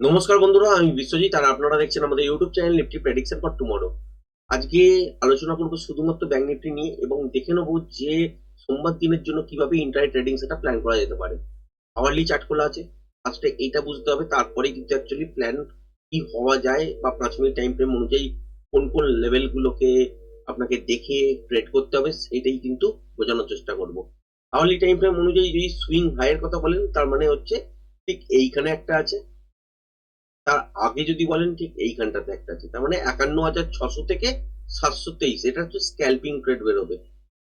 নমস্কার বন্ধুরা, আমি বিশ্বজিৎ আর আপনারা দেখছেন আমাদের YouTube channel Nifty prediction for tomorrow আজকে আলোচনা করব শুধুমাত্র ব্যাংক নিফটি নিয়ে এবং দেখে নেব যে সোমবার দিনের জন্য কীভাবে ইন্টারনেট ট্রেডিং সেটা প্ল্যান করা যেতে পারে। আওয়ারলি চার্ট খোলা আছে ফার্স্টে এইটা বুঝতে হবে তারপরে কিন্তু অ্যাকচুয়ালি প্ল্যান কি হওয়া যায় বা মিনিট টাইম ফ্রেম অনুযায়ী কোন কোন লেভেলগুলোকে আপনাকে দেখে ট্রেড করতে হবে, সেটাই কিন্তু বোঝানোর চেষ্টা করব। আওয়ারলি টাইম ফ্রেম অনুযায়ী যদি সুইং হাইয়ের কথা বলেন, তার মানে হচ্ছে ঠিক এইখানে একটা আছে। তার আগে যদি বলেন ঠিক এইখানটাতে একটা আছে, তার মানে একান্ন হাজার ছশো থেকে সাতশো তেইশ, এটা হচ্ছে স্ক্যাল্পিং ট্রেড বেরোবে।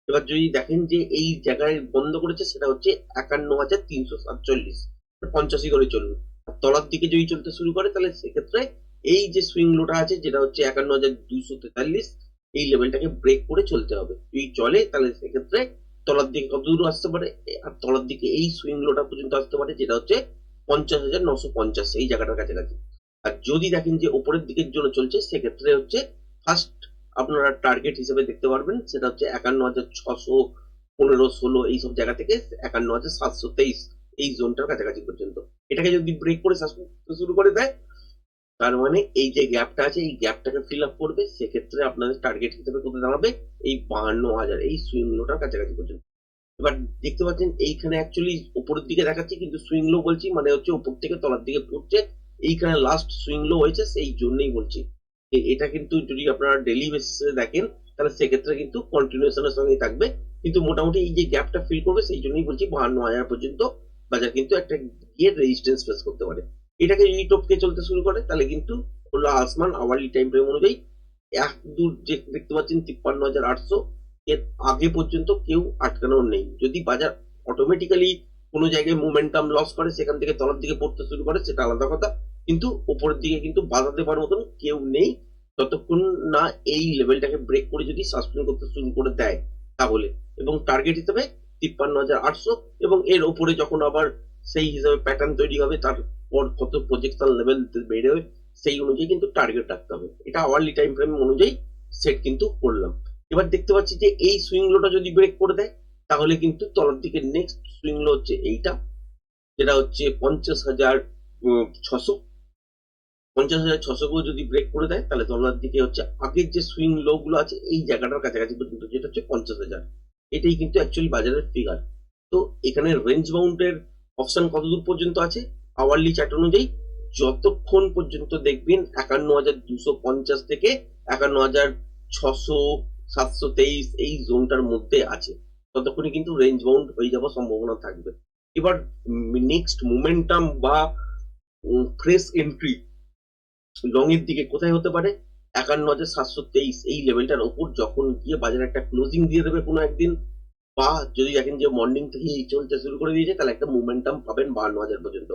এবার যদি দেখেন যে এই জায়গায় বন্ধ করেছে, সেটা হচ্ছে একান্ন হাজার তিনশো সাতচল্লিশ পঞ্চাশি করে চলবে। তলার দিকে যদি চলতে শুরু করে, তাহলে সেক্ষেত্রে এই যে সুইং লোটা আছে, যেটা হচ্ছে একান্ন হাজার দুশো তেতাল্লিশ, এই লেভেলটাকে ব্রেক করে চলতে হবে। যদি চলে, তাহলে সেক্ষেত্রে তলার দিকে কত দূর আসতে পারে? আর তলার দিকে এই সুইং লোটা পর্যন্ত আসতে পারে, যেটা হচ্ছে পঞ্চাশ হাজার নশো পঞ্চাশ, এই জায়গাটার কাছাকাছি। আর যদি দেখেন যে ওপরের দিকের জন্য চলছে, সেক্ষেত্রে হচ্ছে ফার্স্ট আপনারা টার্গেট হিসেবে দেখতে পারবেন, সেটা হচ্ছে একান্ন হাজার ছশো পনেরো, ষোলো এইসব জায়গা থেকে একান্ন হাজার সাতশো তেইশ এই জোনটার কাছাকাছি পর্যন্ত। এটাকে যদি ব্রেক করে শুরু করে দেয়, তার মানে এই যে গ্যাপটা আছে, এই গ্যাপটাকে ফিল আপ করবে, সেক্ষেত্রে আপনাদের টার্গেট হিসেবে কোথায় দাঁড়াবে? এই বাহান্ন হাজার, এই সুইং লোটার কাছাকাছি পর্যন্ত। এবার দেখতে পাচ্ছেন, এইখানে অ্যাকচুয়ালি উপরের দিকে দেখাচ্ছে, কিন্তু সুইং লো বলছি মানে হচ্ছে উপর থেকে তলার দিকে পড়ছে। এইখানে লাস্ট সুইং লো হয়েছে, সেই জন্যই বলছি। এটা কিন্তু যদি আপনারা ডেলি বেসিসে দেখেন, তাহলে সেক্ষেত্রে কিন্তু কন্টিনিউশনের সঙ্গেই থাকবে। কিন্তু মোটামুটি এই যে গ্যাপটা ফিল করবে, সেই জন্যই বলছি বাহান্ন হাজার পর্যন্ত বাজার কিন্তু একটা গিয়ে রেজিস্ট্যান্স ফেস করতে পারে। এটাকে যদি টপকে চলতে শুরু করে, তাহলে কিন্তু হলো আসমান আওয়ারলি টাইম ফ্রেম অনুযায়ী এক দূর যে দেখতে পাচ্ছেন তিপ্পান্ন হাজার আটশো, এর আগে পর্যন্ত কেউ আটকানো নেই। যদি বাজার অটোমেটিক্যালি কোনো জায়গায় মোমেন্টাম লস করে, সেখান থেকে তলার দিকে পড়তে শুরু করে, সেটা আলাদা কথা। কিন্তু উপরের দিকে কিন্তু বাধা দেবার মতন কেউ নেই। যতক্ষণ না এই লেভেলটাকে ব্রেক করে যদি সাসপেন্ড করতে শুরু করে দেয়, তাহলে। এবং টার্গেট হিসেবে তিপ্পান্ন হাজার আটশো এবং এর ওপরে যখন আবার সেই হিসাবে প্যাটার্ন তৈরি হবে, তারপর কত প্রজেকশন লেভেল বেড়ে সেই অনুযায়ী কিন্তু টার্গেট রাখতে হবে। এটা আওয়ারলি টাইম ফ্রেম অনুযায়ী সেট কিন্তু করলাম। এবার দেখতে পাচ্ছি যে এই সুইং লোটা যদি ব্রেক করে দেয় তাহলে কিন্তু তলার দিকে নেক্সট সুইং লো হচ্ছে এইটা, যেটা হচ্ছে পঞ্চাশ হাজার ছশো। পঞ্চাশ হাজার ছশো করে যদি ব্রেক করে দেয়, তাহলে তলার দিকে হচ্ছে আগের যে সুইং লো গুলো আছে, এই জায়গাটার কাছাকাছি পর্যন্ত, যেটা হচ্ছে পঞ্চাশ হাজার। এটাই কিন্তু অ্যাকচুয়ালি বাজারের ফিগার তো এখানে রেঞ্জ বাউন্ডের অপশন কতদূর পর্যন্ত আছে? আওয়ারলি চার্ট অনুযায়ী যতক্ষণ পর্যন্ত দেখবেন একান্ন হাজার দুশো পঞ্চাশ থেকে একান্ন হাজার ছশো সাতশো তেইশ এই জোনটার মধ্যে আছে। ততক্ষণই কিন্তু রেঞ্জ বাউন্ড হয়ে যাওয়ার সম্ভাবনা থাকবে। এবার নেক্সট মোমেন্টাম বা ফ্রেশ এন্ট্রি লং এর দিকে কোথায় হতে পারে? একান্ন হাজার সাতশো তেইশ, এই লেভেলটার ওপর যখন গিয়ে বাজারে একটা ক্লোজিং দিয়ে দেবে কোনো একদিন, বা যদি দেখেন যে মর্নিং থেকে চলতে শুরু করে দিয়েছে, তাহলে একটা মোমেন্টাম পাবেন বাহান্ন হাজার পর্যন্ত।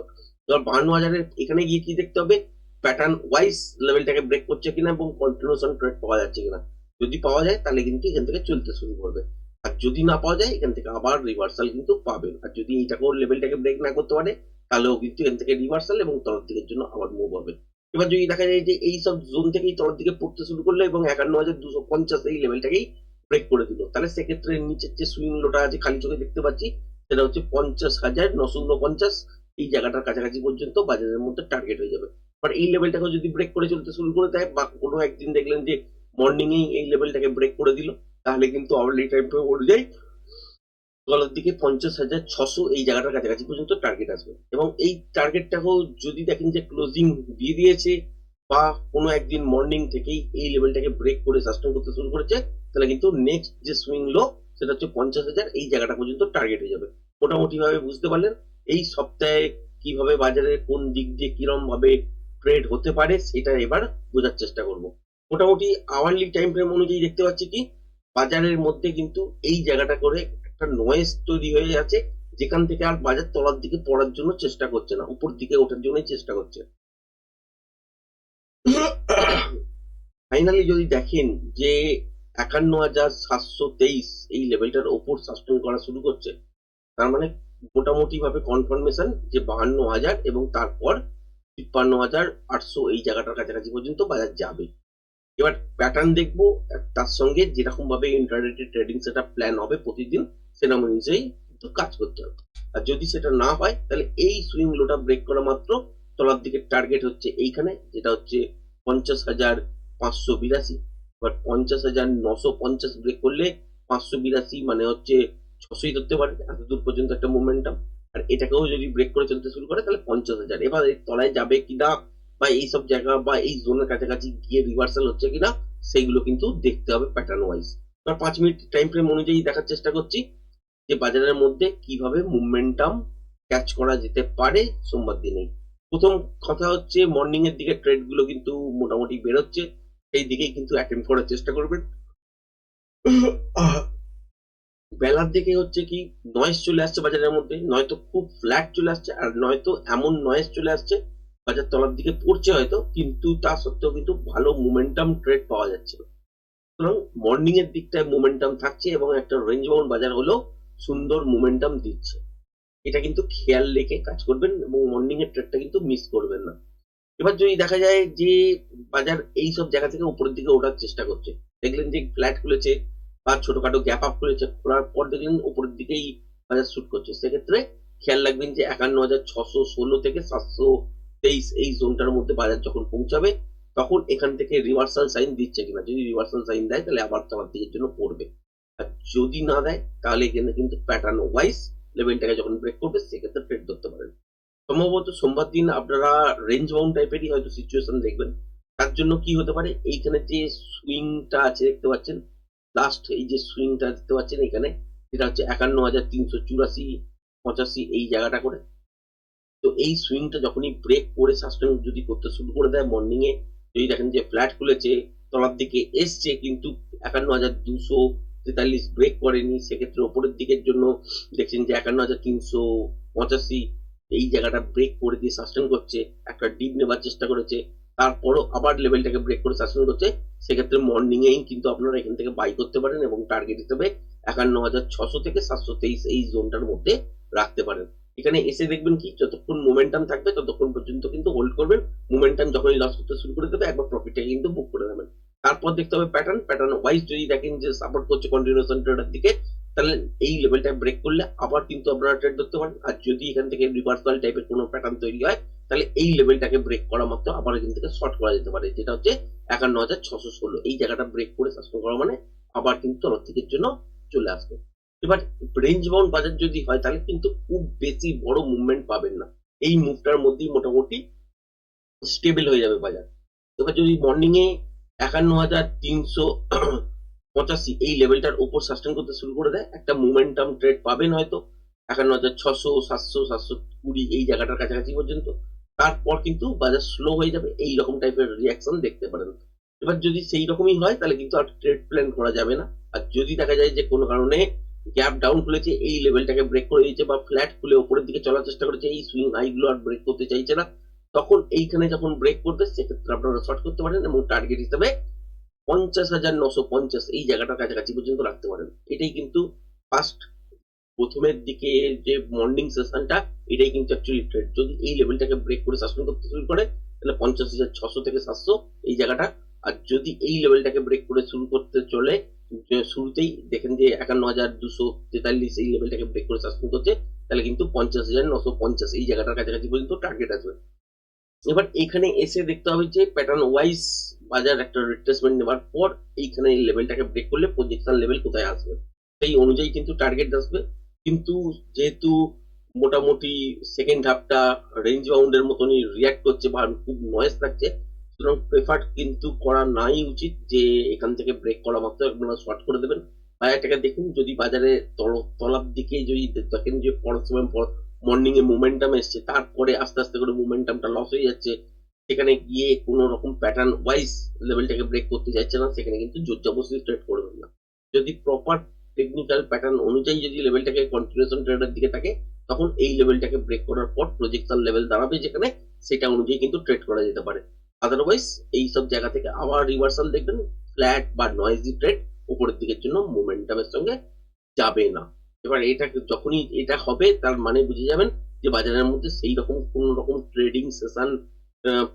এবার বাহান্ন হাজারের এখানে গিয়ে কি দেখতে হবে? প্যাটার্ন ওয়াইজ লেভেলটাকে ব্রেক করছে কিনা এবং কন্টিনিউশন ট্রেড পাওয়া যাচ্ছে কিনা। যদি পাওয়া যায়, তাহলে কিন্তু এখান থেকে চলতে শুরু করবে। আর যদি না পাওয়া যায়, এখান থেকে আবার রিভার্সাল কিন্তু পাবেন। আর যদি এইটাকেও লেভেলটাকে ব্রেক না করতে পারে, তাহলেও কিন্তু এখান থেকে রিভার্সাল এবং তলার দিকের জন্য আবার মুভ হবে। এবার যদি দেখা যায় যে এই সব জোন থেকেই তলার দিকে পড়তে শুরু করল এবং একান্ন হাজার দুশো পঞ্চাশ এই লেভেলটাকেই ব্রেক করে দিল, তাহলে সেক্ষেত্রে নিচের যে সুইং লোটা আছে, খালি চোখে দেখতে পাচ্ছি, সেটা হচ্ছে পঞ্চাশ হাজার নশো উনপঞ্চাশ এই জায়গাটার কাছাকাছি পর্যন্ত বাজারের মধ্যে টার্গেট হয়ে যাবে। বাট এই লেভেলটাকে যদি ব্রেক করে চলতে শুরু করে দেয় বা কোনো একদিন দেখলেন যে মর্নিং এই এই লেভেলটাকে ব্রেক করে দিল তাহলে কিন্তু আওয়ারলি টাইম অনুযায়ী তলার দিকে পঞ্চাশ হাজার ছশো এই জায়গাটার কাছাকাছি পর্যন্ত টার্গেট আসবে। এবং এই টার্গেটটাকেও যদি দেখেন যে ক্লোজিং দিয়ে দিয়েছে বা কোনো একদিন মর্নিং থেকেই এই লেভেলটাকে ব্রেক করে সাস্টেন করতে শুরু করেছে, তাহলে কিন্তু নেক্সট যে সুইং লো সেটা হচ্ছে পঞ্চাশ হাজার এই জায়গাটা পর্যন্ত টার্গেট হয়ে যাবে। মোটামুটি ভাবে বুঝতে পারলেন এই সপ্তাহে কীভাবে বাজারে কোন দিক দিয়ে কিরম ভাবে ট্রেড হতে পারে সেটা এবার বোঝার চেষ্টা করব। মোটামুটি আওয়ারলি টাইম ফ্রেম অনুযায়ী দেখতে পাচ্ছি কি বাজারের মধ্যে কিন্তু এই জায়গাটা করে একটা নয়েজ তৈরি হয়ে আছে, যেখান থেকে আর বাজার তলার দিকে পড়ার জন্য চেষ্টা করছে না, উপর দিকে ওঠার জন্যই চেষ্টা করছে। ফাইনালি যদি দেখেন যে একান্ন হাজার সাতশো তেইশ এই লেভেলটার ওপর সাস্টেন করা শুরু করছে, তার মানে মোটামুটি ভাবে কনফার্মেশন যে বাহান্ন হাজার এবং তারপর তিপ্পান্ন হাজার আটশো এই জায়গাটার কাছাকাছি পর্যন্ত বাজার যাবে। এবার প্যাটার্ন দেখব, তার সঙ্গে যেরকম ভাবে ইন্টারনেটে ট্রেডিং সেটা প্ল্যান হবে প্রতিদিন সেরকম অনুযায়ী কিন্তু কাজ করতে হবে। আর যদি সেটা না হয়, তাহলে এই সুইং লোটা ব্রেক করা মাত্র তলার দিকে টার্গেট হচ্ছে এইখানে, যেটা হচ্ছে পঞ্চাশ হাজার পাঁচশো বিরাশি। এবার পঞ্চাশ হাজার নশো পঞ্চাশ ব্রেক করলে পাঁচশো বিরাশি মানে হচ্ছে ছশোই ধরতে পারে এত দূর পর্যন্ত একটা মোমেন্টাম আর এটাকেও যদি ব্রেক করে চলতে শুরু করে, তাহলে পঞ্চাশ হাজার। এবার তলায় যাবে কিনা বা এইসব জায়গা বা এই জোনের কাছাকাছি গিয়ে রিভার্সাল হচ্ছে কিনা, সেইগুলো কিন্তু দেখতে হবে প্যাটার্ন ওয়াইজ এবার পাঁচ মিনিট টাইম ফ্রেম অনুযায়ী দেখার চেষ্টা করছি যে বাজারের মধ্যে কীভাবে মুভমেন্টাম ক্যাচ করা যেতে পারে সোমবার দিনেই। প্রথম কথা হচ্ছে মর্নিং এর দিকে ট্রেডগুলো কিন্তু মোটামুটি বেরোচ্ছে, সেই দিকেই কিন্তু অ্যাটেম্প করার চেষ্টা করবেন। বেলার দিকে হচ্ছে কি নয়েস চলে আসছে বাজারের মধ্যে, নয়তো খুব ফ্ল্যাট চলে আসছে আর নয়তো এমন নয়েস চলে আসছে বাজার তলার দিকে পড়ছে হয়তো, কিন্তু তা সত্ত্বেও কিন্তু ভালো মোমেন্টাম ট্রেড পাওয়া যাচ্ছে। সুতরাং মর্নিং এর দিকটায় মোমেন্টাম থাকছে এবং একটা রেঞ্জ বাউন্ড বাজার হলেও সুন্দর মোমেন্টাম দিচ্ছে। এটা কিন্তু খেয়াল রেখে কাজ করবেন এবং মর্নিং এর ট্রেডটা কিন্তু মিস করবেন না। এবার যদি দেখা যায় যে বাজার এই সব জায়গা থেকে উপরের দিকে ওঠার চেষ্টা করছে, দেখলেন যে ফ্ল্যাট খুলেছে বা ছোটখাটো গ্যাপ আপ খুলেছে, খোলার পর দেখলেন উপরের দিকেই বাজার শুট করছে। সেক্ষেত্রে খেয়াল রাখবেন যে একান্ন হাজার ছশো ষোলো থেকে সাতশো তেইশ এই জোনটার মধ্যে বাজার যখন পৌঁছাবে, তখন এখান থেকে রিভার্সাল সাইন দিচ্ছে কিনা। যদি রিভার্সাল সাইন দেয়, তাহলে আবার তলার দিকের জন্য পড়বে। আর যদি না দেয়, তাহলে এখানে কিন্তু প্যাটার্ন ওয়াইজ লেভেলটাকে যখন ব্রেক করবে, সেক্ষেত্রে ট্রেড ধরতে পারেন সম্ভবত সোমবার দিন আপনারা রেঞ্জ বাউন্ড টাইপেরই হয়তো সিচুয়েশন দেখবেন। তার জন্য কি হতে পারে? এইখানে যে সুইংটা আছে, দেখতে পাচ্ছেন? লাস্ট এই যে সুইংটা দেখতে পাচ্ছেন এখানে যেটা হচ্ছে একান্ন হাজার তিনশো চুরাশি, পঁচাশি, এই জায়গাটা করে। তো এই সুইংটা যখনই ব্রেক করে সাস্টেন যদি করতে শুরু করে দেয় মর্নিং এ, যদি দেখেন যে ফ্ল্যাট খুলেছে, তলার দিকে এসছে কিন্তু একান্ন হাজার দুশো তেতাল্লিশ ব্রেক করেনি, সেক্ষেত্রে ওপরের দিকের জন্য দেখছেন যে একান্ন হাজার তিনশো পঁচাশি এই জায়গাটা ব্রেক করে দিয়ে সাস্টেন করছে, একটা ডিপ নেবার চেষ্টা করেছে, তারপরও আবার লেভেলটাকে ব্রেক করে সাস্টেন করছে, সেক্ষেত্রে মর্নিং এই কিন্তু আপনারা এখান থেকে বাই করতে পারেন এবং টার্গেট হিসেবে একান্ন হাজার ছশো থেকে সাতশো তেইশ এই জোনটার মধ্যে রাখতে পারেন। এখানে এসে দেখবেন কি, যতক্ষণ মোমেন্টাম থাকবে, ততক্ষণ পর্যন্ত কিন্তু হোল্ড করবেন। মোমেন্টাম যখনই লস করতে শুরু করে দেবে, একবার প্রফিটটাকে কিন্তু বুক করে নেবেন তারপর দেখতে হবে প্যাটার্ন প্যাটার্ন ওয়াইজ যদি দেখেন যে সাপোর্ট করছে কন্টিনিউশন ট্রেডের দিকে, তাহলে এই লেভেলটা ব্রেক করলে আবার কিন্তু আপনারা ট্রেড ধরতে পারেন। আর যদি এখান থেকে রিভার্সাল টাইপের কোনো প্যাটার্ন তৈরি হয়, তাহলে এই লেভেলটাকে ব্রেক করা মাত্র আবার এখান থেকে শর্ট করা যেতে পারে। যেটা হচ্ছে একান্ন হাজার ছশো ষোলো। এই জায়গাটা ব্রেক করে সাসপেন্ড করা মানে আবার কিন্তু তলার দিকের জন্য চলে আসবে। এবার রেঞ্জ বাউন্ড বাজার যদি হয়, তাহলে কিন্তু খুব বেশি বড় মুভমেন্ট পাবেন না। এই মুভটার মধ্যেই মোটামুটি স্টেবল হয়ে যাবে বাজার। এবার যদি মর্নিং এ একান্ন হাজার তিনশো পঁচাশি এই লেভেলটার উপর সাস্টেন করতে শুরু করে দেয়, একটা মোমেন্টাম ট্রেড পাবেন হয়তো। একান্ন হাজার ছশো, সাতশো সাতশো কুড়ি এই জায়গাটার কাছাকাছি পর্যন্ত। তারপর কিন্তু বাজার স্লো হয়ে যাবে, এই রকম টাইপের রিয়াকশন দেখতে পারেন। এবার যদি সেই রকমই হয়, তাহলে কিন্তু আর ট্রেড প্ল্যান করা যাবে না। আর যদি দেখা যায় যে কোনো কারণে গ্যাপ ডাউন খুলেছে, এই লেভেলটাকে ব্রেক করে দিয়েছে বা ফ্ল্যাট খুলে উপরের দিকে চলার চেষ্টা করেছে, এই সুইং হাইগুলো আর ব্রেক করতে চাইছে না। তখন এইখানে যখন ব্রেক করবে, সেক্ষেত্রে আপনারা শর্ট করতে পারেন এবং টার্গেট হিসেবে পঞ্চাশ হাজার নশো পঞ্চাশ এই জায়গাটার কাছাকাছি পর্যন্ত রাখতে পারেন। এটাই কিন্তু ফার্স্ট প্রথমের দিকে যে মর্নিং সেশনটা এটাই কিন্তু অ্যাকচুয়ালি ট্রেড যদি এই লেভেলটাকে ব্রেক করে সাসপেন্ড করতে শুরু করে, তাহলে পঞ্চাশ হাজার ছশো থেকে সাতশো এই জায়গাটা। আর যদি এই লেভেলটাকে ব্রেক করে শুরু করতে চলে শুরুতেই দেখেন যে একান্ন হাজার দুশো তেতাল্লিশ এই লেভেলটাকে ব্রেক করে সাসপেন্ড করছে, তাহলে কিন্তু পঞ্চাশ হাজার নশো পঞ্চাশ এই জায়গাটার কাছাকাছি পর্যন্ত টার্গেট আসবে। এবার এখানে এসে দেখতে হবে যে প্যাটার্ন ওয়াইজ বাজার একটা রিট্রেসমেন্ট নেওয়ার পর এইখানে এই লেভেলটাকে ব্রেক করলে প্রজেকশন লেভেল কোথায় আসবে? সেই অনুযায়ী কিন্তু টার্গেট আসবে। কিন্তু যেহেতু মোটামুটি সেকেন্ড হাফটা রেঞ্জ বাউন্ডের মতনই রিয়াক্ট করছে বা খুব নয়েস থাকছে সুতরাং প্রেফার কিন্তু করা নাই উচিত যে এখান থেকে ব্রেক করা মাত্র আপনারা শর্ট করে দেবেন। বাজারটাকে দেখুন, যদি বাজারে তল- তলার দিকে যদি দেখেন যে পরের সময় মর্নিং এ মোমেন্টাম এসছে, তারপরে আস্তে আস্তে করে মোমেন্টামটা লস হয়ে যাচ্ছে, সেখানে গিয়ে কোনো রকম প্যাটার্ন ওয়াইজ লেভেলটাকে ব্রেক করতে যাচ্ছে না, সেখানে কিন্তু জোর জবরদস্তি ট্রেড করবেন না। যদি প্রপার টেকনিক্যাল প্যাটার্ন অনুযায়ী যদি লেভেলটাকে কন্টিনিউশন ট্রেডের দিকে থাকে, তখন এই লেভেলটাকে ব্রেক করার পর প্রজেকশন লেভেল দাঁড়াবে যেখানে, সেটা অনুযায়ী কিন্তু ট্রেড করা যেতে পারে। আদারওয়াইজ এই সব জায়গা থেকে আবার রিভার্সাল দেখবেন ফ্ল্যাট বা নয়েজি ট্রেড উপরের দিকের জন্য মোমেন্টামের সঙ্গে যাবে না। এবার এটা যখনই এটা হবে, তার মানে বুঝে যাবেন যে বাজারের মধ্যে সেই রকম কোন রকম ট্রেডিং সেশন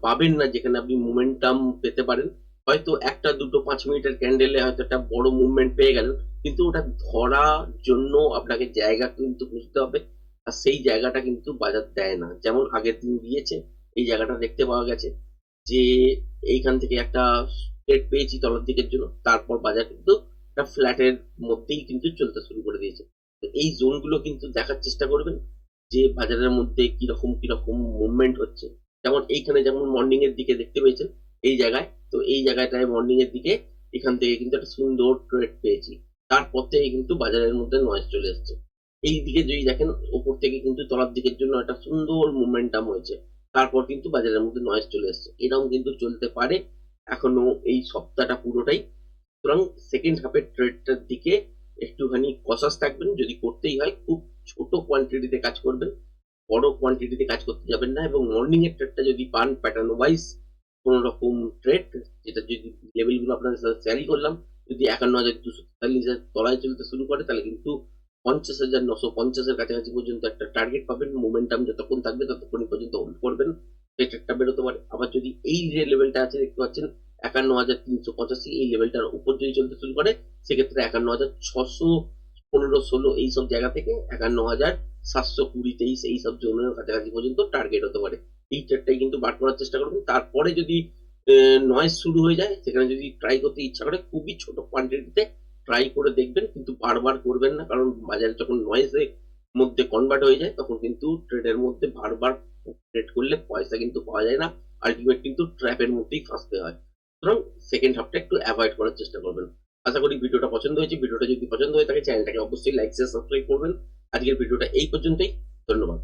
পাবেন না যেখানে আপনি মোমেন্টাম পেতে পারেন। হয়তো একটা, দুটো, পাঁচ মিনিটের ক্যান্ডেলে হয়তো একটা বড় মুভমেন্ট পেয়ে গেলেন, কিন্তু ওটা ধরার জন্য আপনাকে জায়গা কিন্তু বুঝতে হবে, আর সেই জায়গাটা কিন্তু বাজার দেয় না। যেমন আগের দিন দিয়েছে, এই জায়গাটা দেখতে পাওয়া গেছে। যে এইখান থেকে একটা স্টেট পেয়েছি তলার দিকের জন্য, তারপর বাজার কিন্তু একটা ফ্ল্যাটের মধ্যেই কিন্তু চলতে শুরু করে দিয়েছে। তো এই জোনগুলো কিন্তু দেখার চেষ্টা করবেন যে বাজারের মধ্যে কীরকম কীরকম মুভমেন্ট হচ্ছে। যেমন এইখানে যেমন মর্নিং এর দিকে দেখতে পেয়েছেন, এই জায়গায়। তো এই জায়গাটায় মর্নিং এর দিকে এখান থেকে কিন্তু একটা সুন্দর ট্রেড পেয়েছি। তারপর থেকে কিন্তু বাজারের মধ্যে নয়েজ চলে এসছে। এই দিকে যদি দেখেন, ওপর থেকে কিন্তু তলার দিকের জন্য একটা সুন্দর মুভমেন্টাম হয়েছে। তারপর কিন্তু বাজারের মধ্যে নয়েজ চলে এসছে। এরকম কিন্তু চলতে পারে এখনও এই সপ্তাহটা পুরোটাই। সুতরাং সেকেন্ড হাফের ট্রেডটার দিকে একটুখানি কসাস থাকবেন। যদি করতেই হয়, খুব ছোট কোয়ান্টিটিতে কাজ করবেন, বড় কোয়ান্টিটিতে কাজ করতে যাবেন না এবং মর্নিং এর ট্রেডটা যদি পান প্যাটার্ন ওয়াইজ কোন রকম ট্রেড যেটা যদি লেভেলগুলো আপনাদের সাথে শেয়ারই করলাম, যদি একান্ন হাজার, দুশো তেতাল্লিশের তলায় চলতে শুরু করে, তাহলে কিন্তু পঞ্চাশ হাজার, নশো পঞ্চাশের কাছাকাছি পর্যন্ত একটা টার্গেট পাবেন মোমেন্টাম যতক্ষণ থাকবে ততক্ষণই পর্যন্ত হোল্ড করবেন। সেই ট্রেডটা বেরোতে পারে। আবার যদি এই যে লেভেলটা আছে, দেখতে পাচ্ছেন, একান্ন হাজার তিনশো পঁচাশি এই লেভেলটার উপর যদি চলতে শুরু করে, সেক্ষেত্রে একান্ন হাজার ছশো পনেরো ষোলো এইসব জায়গা থেকে একান্ন হাজার সাতশো কুড়ি তেইশ এইসব জোনের কাছাকাছি পর্যন্ত টার্গেট হতে পারে। এই ট্রেডটাই কিন্তু বার করার চেষ্টা করবেন। তারপরে যদি নয়েজ শুরু হয়ে যায়, সেখানে যদি ট্রাই করতে ইচ্ছা করে, খুবই ছোট কোয়ান্টিটিতে ট্রাই করে দেখবেন, কিন্তু বারবার করবেন না, কারণ বাজারে যখন নয়েজে মধ্যে কনভার্ট হয়ে যায়, তখন কিন্তু ট্রেডের মধ্যে বারবার ট্রেড করলে পয়সা কিন্তু পাওয়া যায় না আলটিমেট কিন্তু ট্র্যাপের মধ্যেই ফাঁসতে হয়। সুতরাং সেকেন্ড হাফটা একটু অ্যাভয়েড করার চেষ্টা করবেন। আশা করি ভিডিওটা পছন্দ হয়েছে, ভিডিওটা যদি পছন্দ হয়ে থাকে চ্যানেলটাকে অবশ্যই লাইক শেয়ার সাবস্ক্রাইব করবেন। আজকের ভিডিওটা এই পর্যন্তই, ধন্যবাদ।